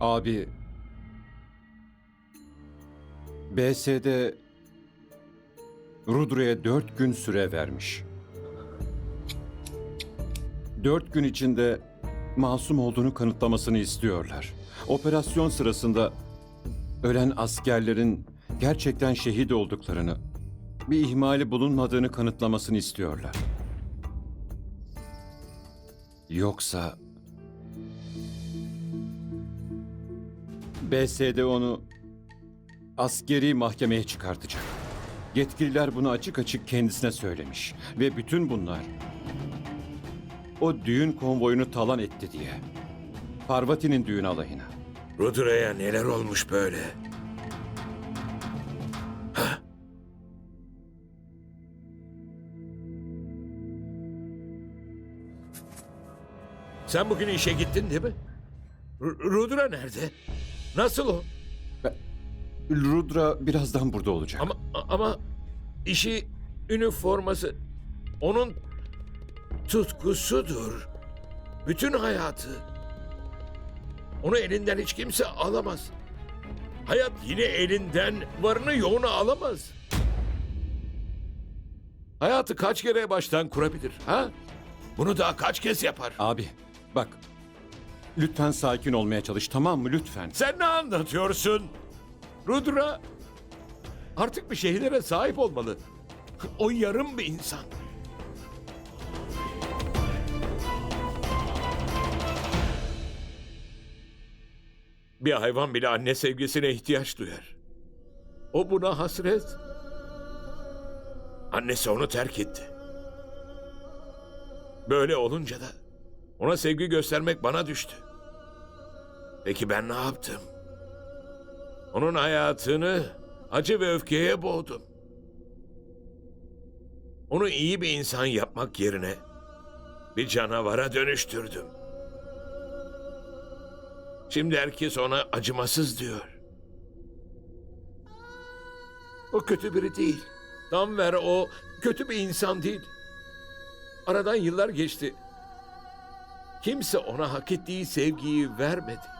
Abi BSD Rudra'ya dört gün süre vermiş. Dört gün içinde masum olduğunu kanıtlamasını istiyorlar. Operasyon sırasında ölen askerlerin gerçekten şehit olduklarını, bir ihmali bulunmadığını kanıtlamasını istiyorlar. Yoksa BSD onu askeri mahkemeye çıkartacak. Yetkililer bunu açık açık kendisine söylemiş ve bütün bunlar o düğün konvoyunu talan etti diye. Parvati'nin düğün alayına. Rudra'ya neler olmuş böyle? Sen bugün işe gittin değil mi? Ru- Rudra nerede? Nasıl o? Rudra birazdan burada olacak. Ama ama işi üniforması onun tutkusudur. Bütün hayatı. Onu elinden hiç kimse alamaz. Hayat yine elinden varını yoğunu alamaz. Hayatı kaç kere baştan kurabilir ha? Bunu daha kaç kez yapar? Abi bak lütfen sakin olmaya çalış tamam mı lütfen. Sen ne anlatıyorsun? Rudra artık bir şeylere sahip olmalı. O yarım bir insan. Bir hayvan bile anne sevgisine ihtiyaç duyar. O buna hasret. Annesi onu terk etti. Böyle olunca da ona sevgi göstermek bana düştü. Peki ben ne yaptım? Onun hayatını acı ve öfkeye boğdum. Onu iyi bir insan yapmak yerine bir canavara dönüştürdüm. Şimdi herkes ona acımasız diyor. O kötü biri değil. Tam ver o kötü bir insan değil. Aradan yıllar geçti. Kimse ona hak ettiği sevgiyi vermedi.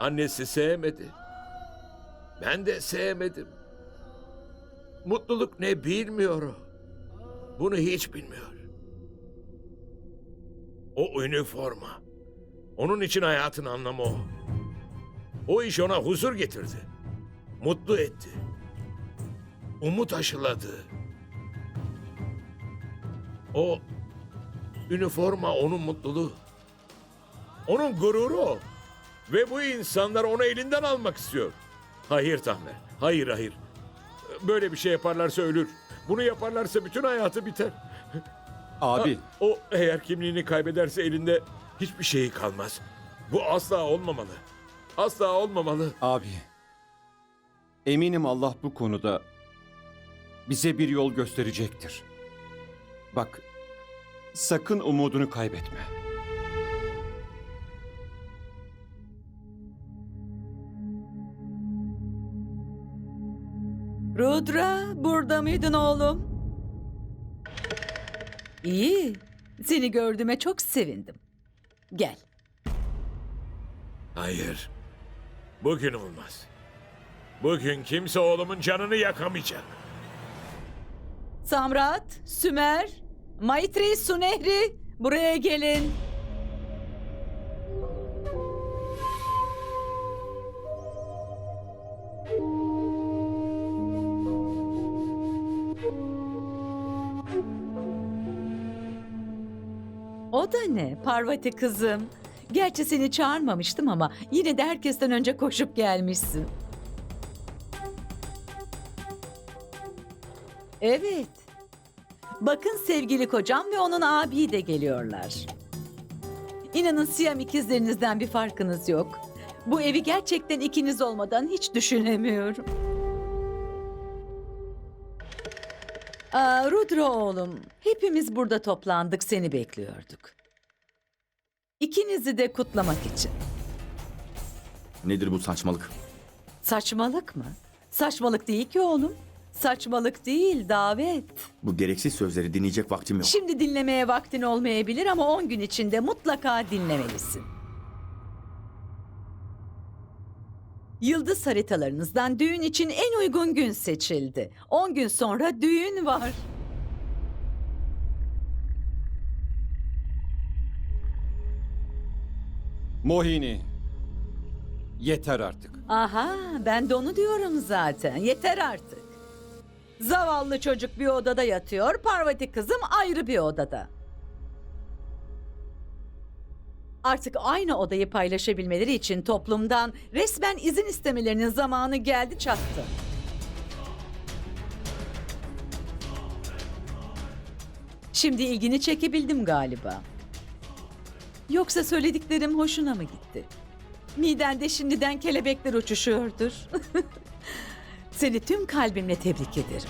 Annesi sevmedi. Ben de sevmedim. Mutluluk ne bilmiyor o. Bunu hiç bilmiyor. O üniforma. Onun için hayatın anlamı o. O iş ona huzur getirdi. Mutlu etti. Umut aşıladı. O üniforma onun mutluluğu. Onun gururu o. Ve bu insanlar onu elinden almak istiyor. Hayır Tahmer. Hayır hayır. Böyle bir şey yaparlarsa ölür. Bunu yaparlarsa bütün hayatı biter. Abi Ha, o eğer kimliğini kaybederse elinde hiçbir şeyi kalmaz. Bu asla olmamalı. Asla olmamalı. abi eminim Allah bu konuda bize bir yol gösterecektir. Bak sakın umudunu kaybetme. Rudra, burada mıydın oğlum? İyi. Seni gördüğüme çok sevindim. Gel. Hayır. Bugün olmaz. Bugün kimse oğlumun canını yakamayacak. Samrat, Sümer, Maitri, Sunehri buraya gelin. Da ne? Parvati kızım. Gerçi seni çağırmamıştım ama yine de herkesten önce koşup gelmişsin. Evet. Bakın sevgili kocam ve onun abiyi de geliyorlar. İnanın Siyam ikizlerinizden bir farkınız yok. Bu evi gerçekten ikiniz olmadan hiç düşünemiyorum. Aa, Rudra oğlum, hepimiz burada toplandık seni bekliyorduk. İkinizi de kutlamak için. Nedir bu saçmalık? Saçmalık mı? Saçmalık değil ki oğlum. Saçmalık değil, davet. Bu gereksiz sözleri dinleyecek vaktim yok. Şimdi dinlemeye vaktin olmayabilir ama 10 gün içinde mutlaka dinlemelisin. Yıldız haritalarınızdan düğün için en uygun gün seçildi. 10 gün sonra düğün var. Mohini. Yeter artık. Aha, ben de onu diyorum zaten. Yeter artık. Zavallı çocuk bir odada yatıyor, Parvati kızım ayrı bir odada. Artık aynı odayı paylaşabilmeleri için toplumdan resmen izin istemelerinin zamanı geldi çattı. Şimdi ilgini çekebildim galiba. Yoksa söylediklerim hoşuna mı gitti? Midende şimdiden kelebekler uçuşuyordur. Seni tüm kalbimle tebrik ederim.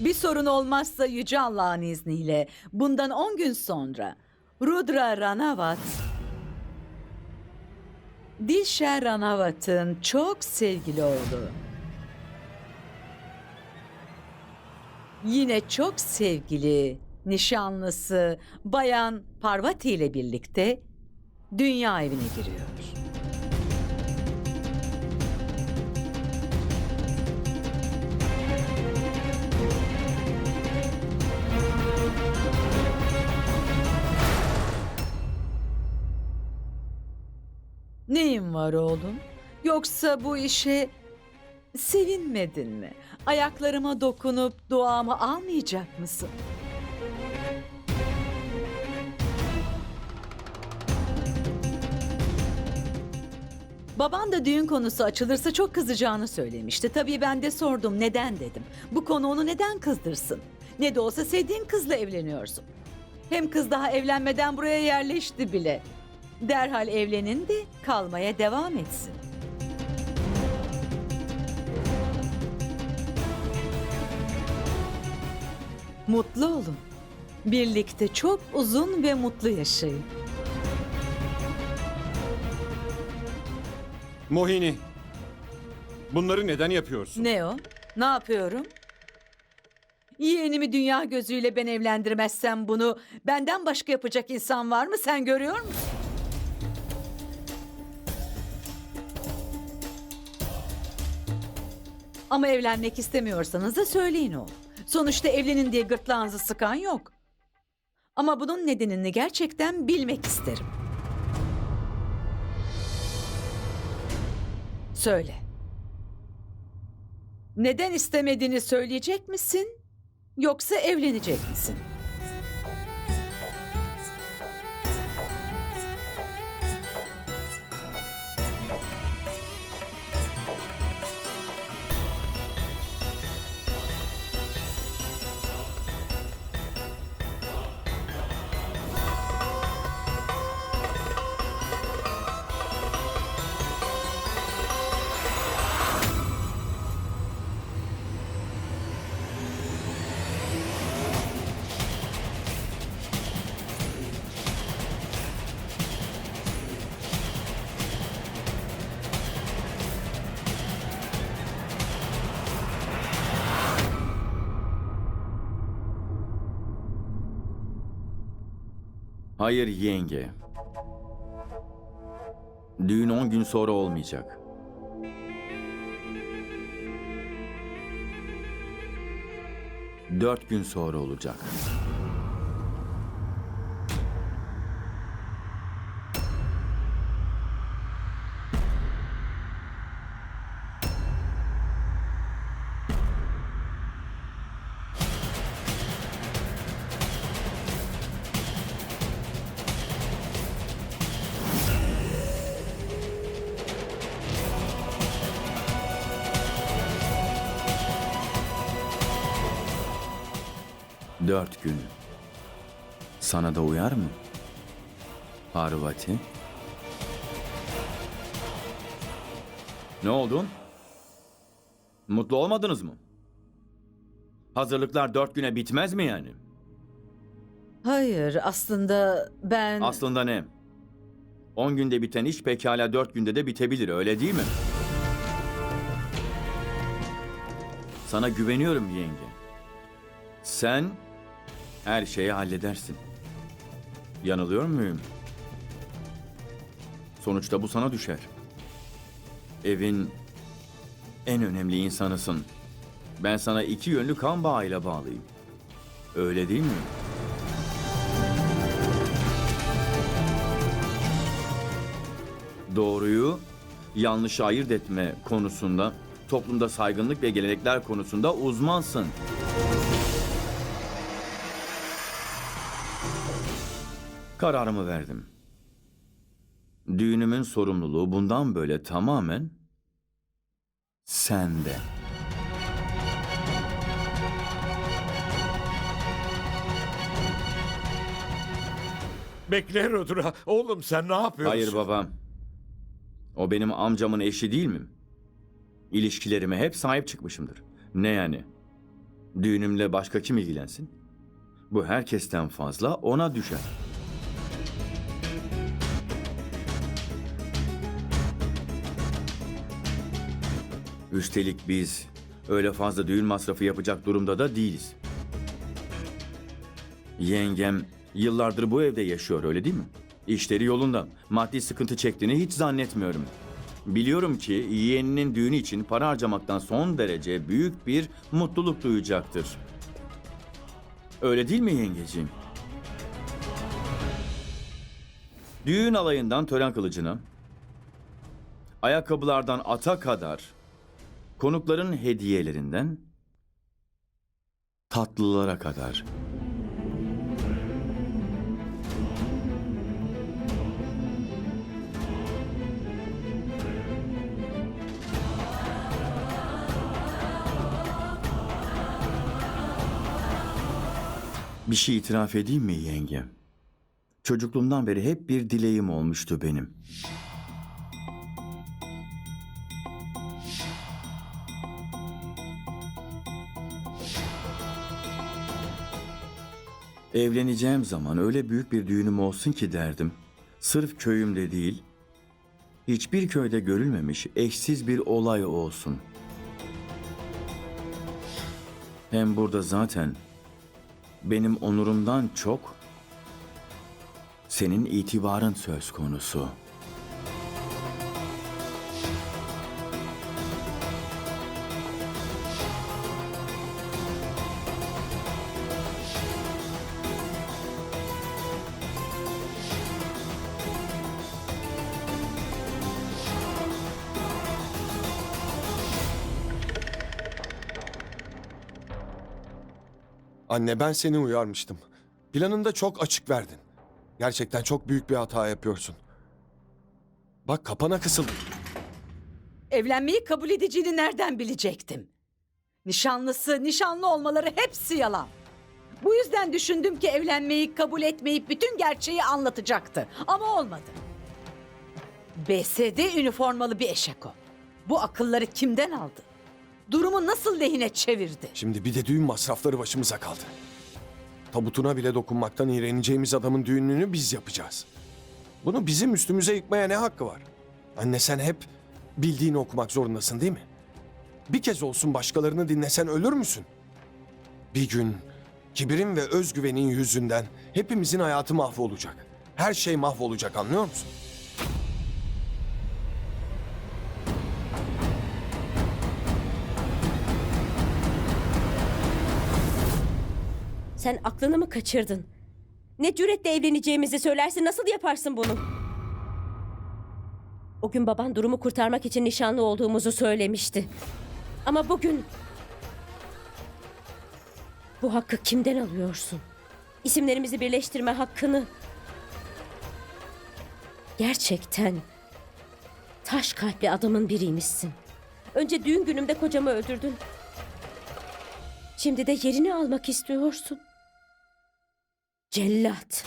Bir sorun olmazsa Yüce Allah'ın izniyle bundan 10 gün sonra Rudra Ranavat Dilşer Ranavat'ın çok sevgili oğlu. Yine çok sevgili nişanlısı Bayan Parvati ile birlikte dünya evine giriyor. Neyin var oğlum? Yoksa bu işe sevinmedin mi? Ayaklarıma dokunup duamı almayacak mısın? Baban da düğün konusu açılırsa çok kızacağını söylemişti. Tabii ben de sordum neden dedim. Bu konu onu neden kızdırsın? Ne de olsa sevdiğin kızla evleniyorsun. Hem kız daha evlenmeden buraya yerleşti bile. Derhal evlenin de kalmaya devam etsin. Mutlu olun. Birlikte çok uzun ve mutlu yaşayın. Mohini. Bunları neden yapıyorsun? Ne o? Ne yapıyorum? Yeğenimi dünya gözüyle ben evlendirmezsem bunu benden başka yapacak insan var mı sen görüyor musun? Ama evlenmek istemiyorsanız da söyleyin o. Sonuçta evlenin diye gırtlağınızı sıkan yok. Ama bunun nedenini gerçekten bilmek isterim. Söyle. Neden istemediğini söyleyecek misin? Yoksa evlenecek misin? Hayır yenge. Düğün 10 gün sonra olmayacak. Dört gün sonra olacak. Sana da uyar mı? Parvati. Ne oldun? Mutlu olmadınız mı? Hazırlıklar dört güne bitmez mi yani? Hayır, aslında ben... Aslında ne? On günde biten iş pekala dört günde de bitebilir öyle değil mi? Sana güveniyorum yenge. Sen her şeyi halledersin. Yanılıyor muyum? Sonuçta bu sana düşer. evin en önemli insanısın. Ben sana iki yönlü kan bağıyla bağlıyım. Öyle değil mi? Doğruyu yanlışı ayırt etme konusunda, toplumda saygınlık ve gelenekler konusunda uzmansın. Kararımı verdim. Düğünümün sorumluluğu bundan böyle tamamen sende. Bekle Rudra. Oğlum sen ne yapıyorsun? Hayır babam. O benim amcamın eşi değil mi? İlişkilerime hep sahip çıkmışımdır. Ne yani? Düğünümle başka kim ilgilensin? Bu herkesten fazla ona düşer. Üstelik biz öyle fazla düğün masrafı yapacak durumda da değiliz. Yengem yıllardır bu evde yaşıyor öyle değil mi? İşleri yolunda. Maddi sıkıntı çektiğini hiç zannetmiyorum. Biliyorum ki yeğeninin düğünü için para harcamaktan son derece büyük bir mutluluk duyacaktır. Öyle değil mi yengeciğim? Düğün alayından tören kılıcına, ayakkabılardan ata kadar, konukların hediyelerinden tatlılara kadar. Bir şey itiraf edeyim mi yenge? Çocukluğumdan beri hep bir dileğim olmuştu benim. Evleneceğim zaman öyle büyük bir düğünüm olsun ki derdim. Sırf köyümde değil, hiçbir köyde görülmemiş eşsiz bir olay olsun. Hem burada zaten benim onurumdan çok senin itibarın söz konusu. Anne ben seni uyarmıştım. Planında çok açık verdin. Gerçekten çok büyük bir hata yapıyorsun. Bak kapana kısıldın. Evlenmeyi kabul edeceğini nereden bilecektim? Nişanlısı, nişanlı olmaları hepsi yalan. Bu yüzden düşündüm ki evlenmeyi kabul etmeyip bütün gerçeği anlatacaktı. Ama olmadı. BSD üniformalı bir eşek o. Bu akılları kimden aldı? Durumu nasıl lehine çevirdi? Şimdi bir de düğün masrafları başımıza kaldı. Tabutuna bile dokunmaktan iğreneceğimiz adamın düğününü biz yapacağız. Bunu bizim üstümüze yıkmaya ne hakkı var? Anne sen hep bildiğini okumak zorundasın değil mi? Bir kez olsun başkalarını dinlesen ölür müsün? Bir gün kibirin ve özgüvenin yüzünden hepimizin hayatı mahvolacak. Her şey mahvolacak anlıyor musun? Sen aklını mı kaçırdın? Ne cüretle evleneceğimizi söylersin nasıl yaparsın bunu? O gün baban durumu kurtarmak için nişanlı olduğumuzu söylemişti. Ama bugün... Bu hakkı kimden alıyorsun? İsimlerimizi birleştirme hakkını... Gerçekten taş kalpli adamın biriymişsin. Önce düğün günümde kocamı öldürdün. Şimdi de yerini almak istiyorsun. Cellat.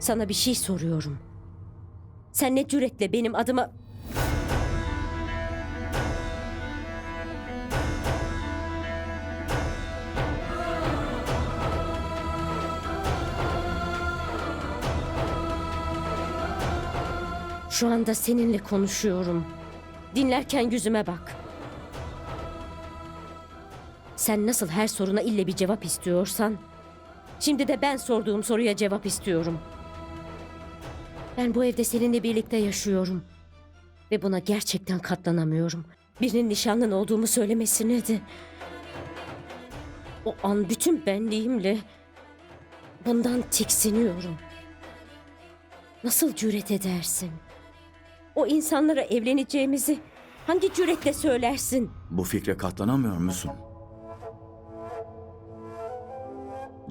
Sana bir şey soruyorum. Sen ne cüretle benim adıma... Şu anda seninle konuşuyorum. Dinlerken yüzüme bak. Sen nasıl her soruna ille bir cevap istiyorsan, şimdi de ben sorduğum soruya cevap istiyorum. Ben bu evde seninle birlikte yaşıyorum. Ve buna gerçekten katlanamıyorum. Birinin nişanlın olduğumu söylemesine de... O an bütün benliğimle bundan tiksiniyorum. Nasıl cüret edersin? O insanlara evleneceğimizi hangi cüretle söylersin? Bu fikre katlanamıyor musun?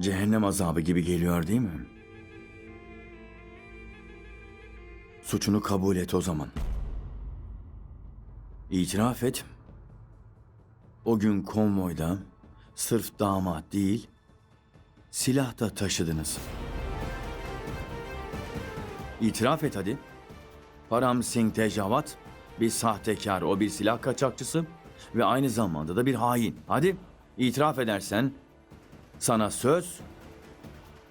Cehennem azabı gibi geliyor değil mi? Suçunu kabul et o zaman. İtiraf et. O gün konvoyda sırf damat değil, silah da taşıdınız. İtiraf et hadi. Param Singh Tejavat bir sahtekar, o bir silah kaçakçısı ve aynı zamanda da bir hain. Hadi itiraf edersen sana söz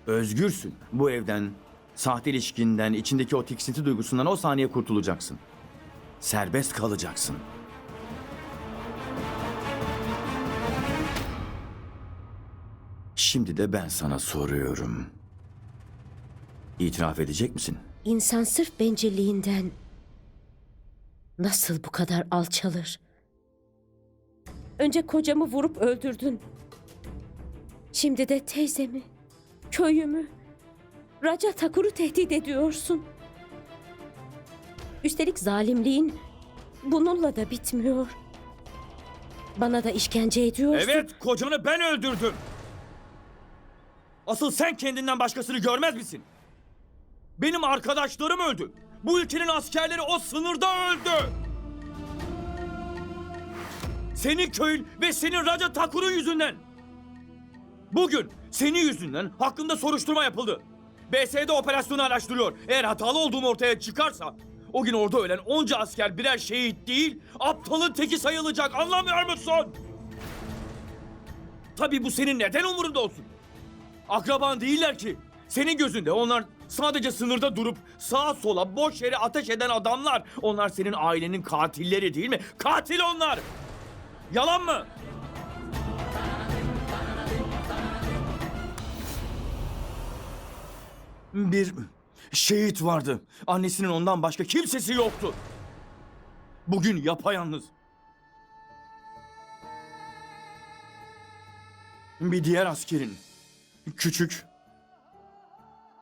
özgürsün. Bu evden, sahte ilişkinden, içindeki o tiksinti duygusundan o saniye kurtulacaksın. Serbest kalacaksın. Şimdi de ben sana soruyorum. İtiraf edecek misin? İnsan sırf bencilliğinden nasıl bu kadar alçalır? Önce kocamı vurup öldürdün. Şimdi de teyzemi, köyümü, Raca Takur'u tehdit ediyorsun. Üstelik zalimliğin bununla da bitmiyor. Bana da işkence ediyorsun. Evet, kocanı ben öldürdüm. Asıl sen kendinden başkasını görmez misin? Benim arkadaşlarım öldü. Bu ülkenin askerleri o sınırda öldü. Senin köyün ve senin Raja Takur'un yüzünden. Bugün senin yüzünden hakkında soruşturma yapıldı. BSD operasyonu araştırıyor. Eğer hatalı olduğum ortaya çıkarsa o gün orada ölen onca asker birer şehit değil, aptalın teki sayılacak. Anlamıyor musun? Tabii bu senin neden umurunda olsun? Akraban değiller ki. Senin gözünde onlar sadece sınırda durup sağa sola boş yere ateş eden adamlar. Onlar senin ailenin katilleri değil mi? Katil onlar! Yalan mı? Bir şehit vardı. Annesinin ondan başka kimsesi yoktu. Bugün yapayalnız. Bir diğer askerin küçük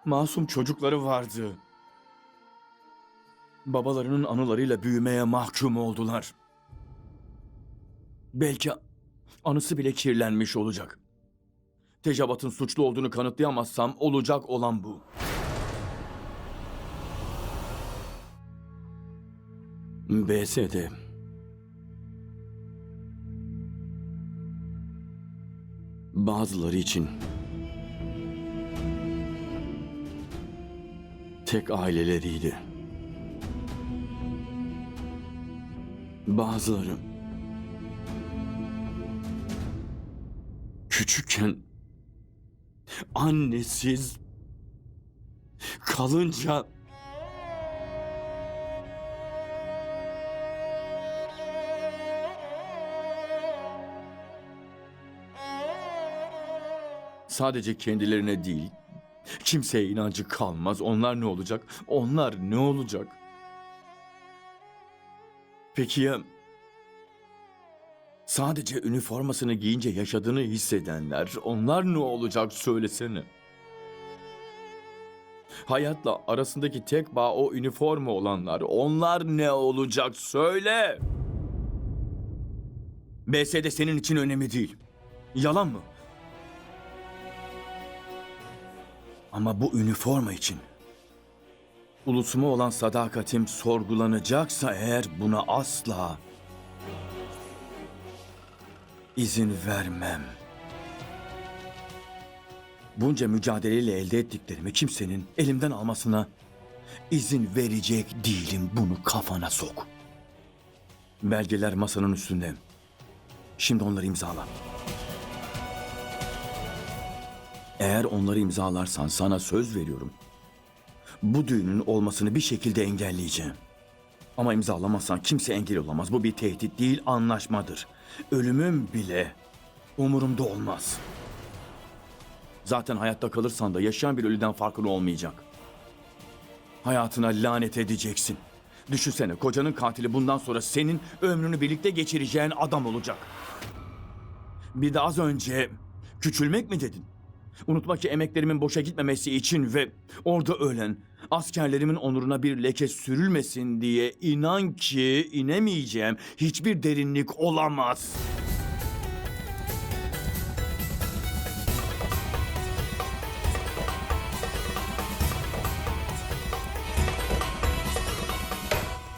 masum çocukları vardı. Babalarının anılarıyla büyümeye mahkum oldular. Belki anısı bile kirlenmiş olacak. Tecabat'ın suçlu olduğunu kanıtlayamazsam olacak olan bu. BSD. Bazıları için tek aileleriydi. Bazıları küçükken annesiz kalınca sadece kendilerine değil kimseye inancı kalmaz. Onlar ne olacak? Onlar ne olacak? Peki ya sadece üniformasını giyince yaşadığını hissedenler onlar ne olacak söylesene. Hayatla arasındaki tek bağ o üniforma olanlar. Onlar ne olacak söyle. BSD senin için önemli değil. Yalan mı? Ama bu üniforma için ulusuma olan sadakatim sorgulanacaksa eğer buna asla izin vermem. Bunca mücadeleyle elde ettiklerimi kimsenin elimden almasına izin verecek değilim. Bunu kafana sok. Belgeler masanın üstünde. Şimdi onları imzala. Eğer onları imzalarsan sana söz veriyorum. Bu düğünün olmasını bir şekilde engelleyeceğim. Ama imzalamazsan kimse engel olamaz. Bu bir tehdit değil, anlaşmadır. Ölümüm bile Umurumda olmaz. Zaten hayatta kalırsan da yaşayan bir ölüden farkın olmayacak. Hayatına lanet edeceksin. Düşünsene kocanın katili bundan sonra senin ömrünü birlikte geçireceğin adam olacak. Bir de az önce küçülmek mi dedin? Unutma ki emeklerimin boşa gitmemesi için ve orada ölen askerlerimin onuruna bir leke sürülmesin diye inan ki inemeyeceğim hiçbir derinlik olamaz.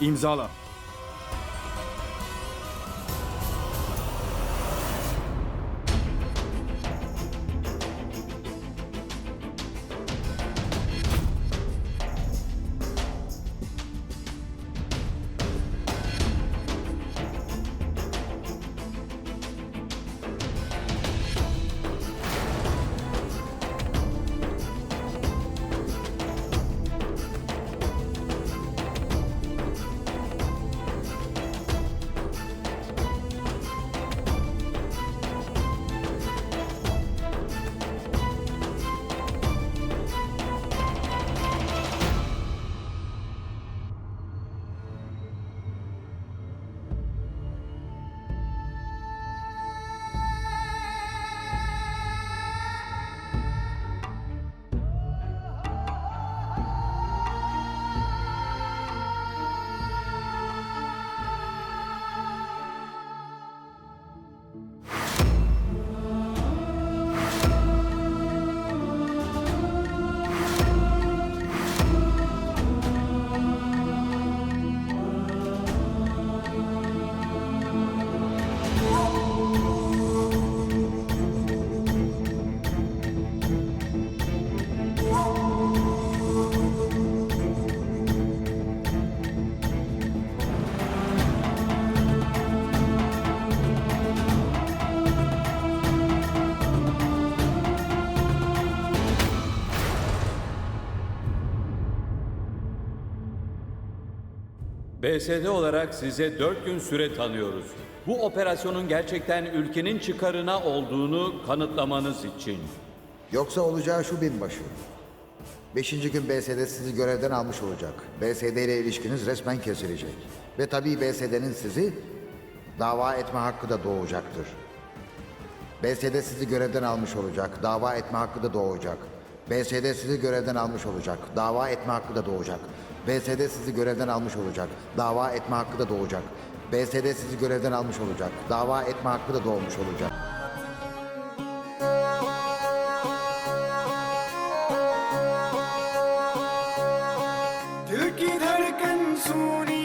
İmzala. BSD olarak size 4 gün süre tanıyoruz. Bu operasyonun gerçekten ülkenin çıkarına olduğunu kanıtlamanız için. Yoksa olacağı şu binbaşı. Beşinci gün BSD sizi görevden almış olacak. BSD ile ilişkiniz resmen kesilecek. Ve tabii BSD'nin sizi dava etme hakkı da doğacaktır. BSD sizi görevden almış olacak. Dava etme hakkı da doğacak. BSD sizi görevden almış olacak. Dava etme hakkı da doğacak. BSD sizi görevden almış olacak. Dava etme hakkı da doğacak. BSD sizi görevden almış olacak. Dava etme hakkı da doğmuş olacak. Türkiye'de erken suni